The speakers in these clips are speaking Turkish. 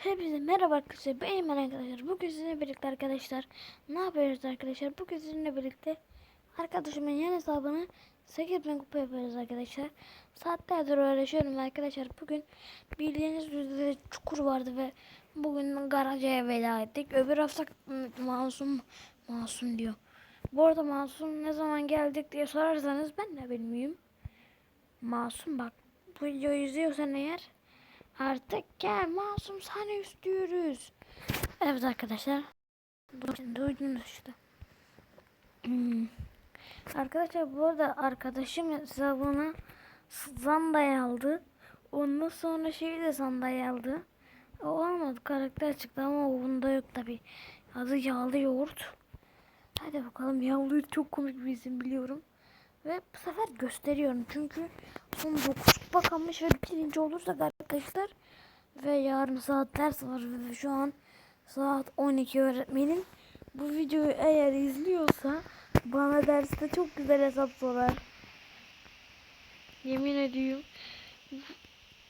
Hepinize merhaba arkadaşlar. Ben Eymen arkadaşlar. Bugün sizinle birlikte arkadaşlar. Ne yapıyoruz arkadaşlar? Bugün sizinle birlikte arkadaşımın yan hesabını 8000 kupa yapıyoruz arkadaşlar. Saatlerdir uğraşıyorum arkadaşlar. Bugün bildiğiniz üzere çukur vardı ve bugün garaja veda ettik. Öbür hafta masum masum diyor. Bu arada masum ne zaman geldik diye sorarsanız ben de bilmiyorum. Masum bak bu videoyu izliyorsan eğer Artık gel masum sahne istiyoruz. Evet arkadaşlar. Du- Duydunuz işte. Hmm. Arkadaşlar bu arada arkadaşım hesabına Zanda'yı aldı. Ondan sonra şeyi de Zanda'yı aldı. O olmadı karakter çıktı ama o bunda yok tabi. Adı Yağlı Yoğurt. Hadi bakalım Yağlı Yoğurt çok komik bir isim biliyorum. Ve bu sefer gösteriyorum çünkü son 9 kupa ve birinci olursak arkadaşlar ve yarın saat ders var ve şu an saat 12 öğretmenim bu videoyu eğer izliyorsa bana derste çok güzel hesap sorar. Yemin ediyorum.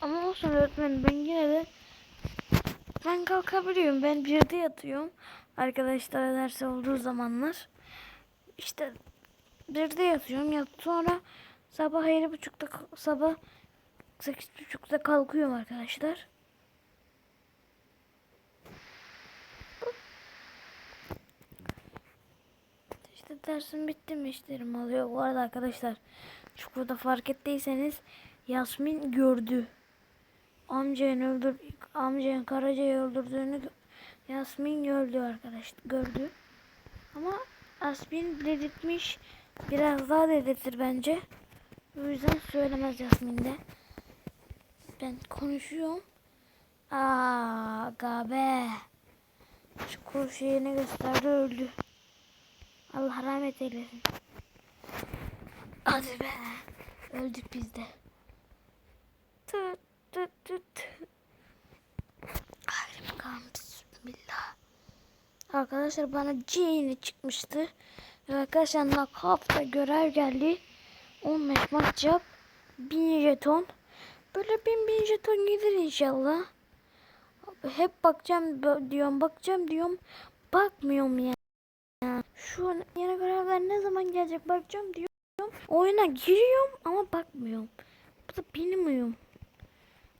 Ama olsun öğretmenim ben yine de ben kalkabiliyorum. Ben birde yatıyorum. Arkadaşlar ders olduğu zamanlar. İşte birde yatıyorum. Yat sonra sabah yedi buçukta sabah sekiz buçukta kalkıyorum arkadaşlar. İşte dersim bitti mi işlerim oluyor. Bu arada arkadaşlar çukurda fark ettiyseniz Yasmin gördü. Amcanın öldür amcanın Karaca'yı öldürdüğünü Yasmin gördü arkadaş gördü. Ama Yasmin dedirtmiş. Biraz daha dedirtir bence. O yüzden söylemez Yasmin de. Ben konuşuyorum. Aa, gabe. Çukur şeyini gösterdi öldü. Allah rahmet eylesin. Hadi be. Öldük biz de. Tut tut tut. Haydi bakalım. Bismillah. Arkadaşlar bana G'ni çıkmıştı. Ve arkadaşlar nakafta görev geldi. 15 maç yap. 1000 jeton. Böyle 1000 bin jeton gelir inşallah. Hep bakacağım diyorum bakacağım diyorum. Bakmıyorum ya. Şu an yeni görevler ne zaman gelecek bakacağım diyorum. Oyuna giriyorum ama bakmıyorum. Bu da bilmiyorum.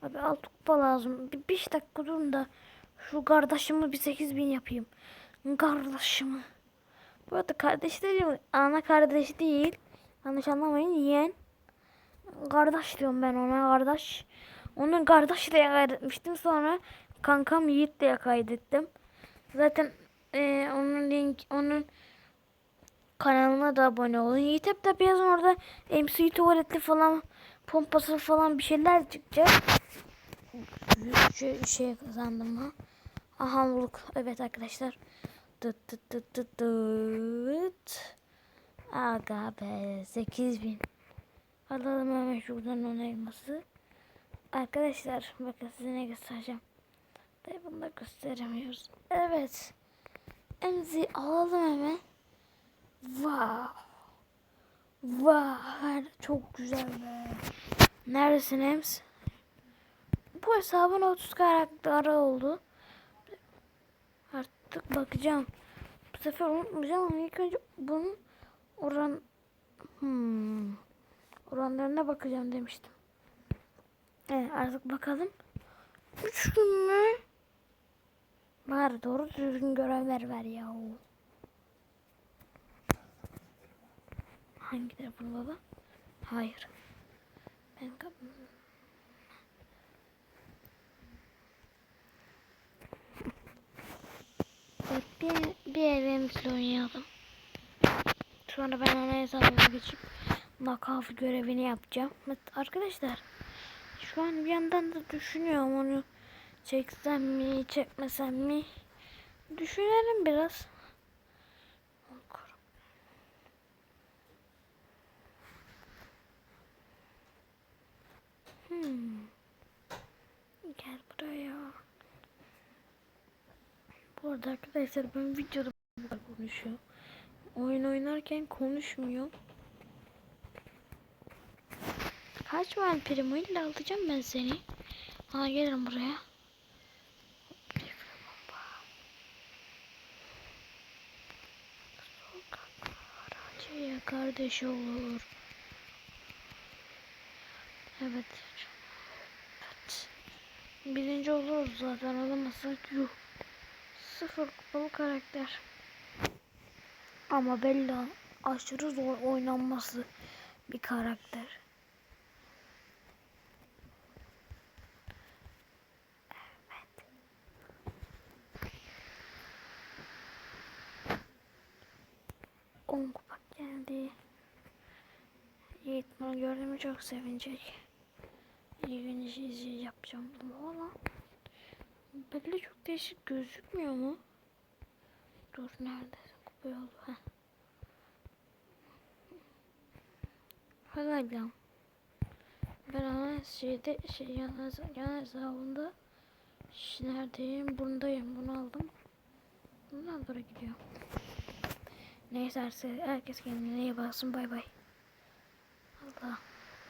Abi alt kupa lazım. Bir 5 dakika durun da şu kardeşimi bir 8000 yapayım. Kardeşimi. Bu arada kardeş değil ana kardeş değil. Yanlış anlamayın yeğen. Kardeş diyorum ben ona kardeş. Onun kardeş diye kaydetmiştim sonra kankam Yiğit diye kaydettim. Zaten eee, onun link onun kanalına da abone olun. Yiğit hep de yazın orada MC tuvaletli falan pompası falan bir şeyler çıkacak. Şey, şey kazandım ha. Aha bulduk. Evet arkadaşlar. Tıt tıt tıt tıt tıt. Aga be 8000. Alalım hemen şuradan on elması. Arkadaşlar bakın size ne göstereceğim. Tabi bunu da gösteremiyoruz. Evet. Emzi alalım hemen. Wow. Wow. Çok güzel be. Neredesin Ems? Bu hesabın 30 karakteri oldu. Artık bakacağım. Bu sefer unutmayacağım ilk önce bunun oran hmm, oranlarına bakacağım demiştim. Evet artık bakalım. 3 gün mü? Bari doğru düzgün görevler ver ya. Hangileri bu baba? Hayır. Ben kap- bir, bir evimizle oynayalım. Sonra ben ana hesabıma geçip nakaf görevini yapacağım. Arkadaşlar şu an bir yandan da düşünüyorum onu çeksem mi çekmesem mi düşünelim biraz. Hmm. Gel buraya. Bu arada arkadaşlar ben videoda bu kadar konuşuyor. Oyun oynarken konuşmuyor. Kaçma El Primo illa alacağım ben seni. Aa gelirim buraya. Ya kardeş olur. Evet. Evet. Birinci oluruz zaten alamazsak yuh. Sıfır kupalı karakter. Ama Bella aşırı zor oynanması bir karakter. Evet. On kupa geldi. Yiğit bunu gördüğümü çok sevinecek. İyi gün işi yapacağım ama Bella çok değişik gözükmüyor mu? Dur nerede? Kupa yolu. Heh. Hadi lan. Ben ama şeyde şey yan hesabında Şş, neredeyim? Bundayım. Bunu aldım. Bundan sonra gidiyor. Neyse herkes kendine iyi baksın. Bay bay. Allah.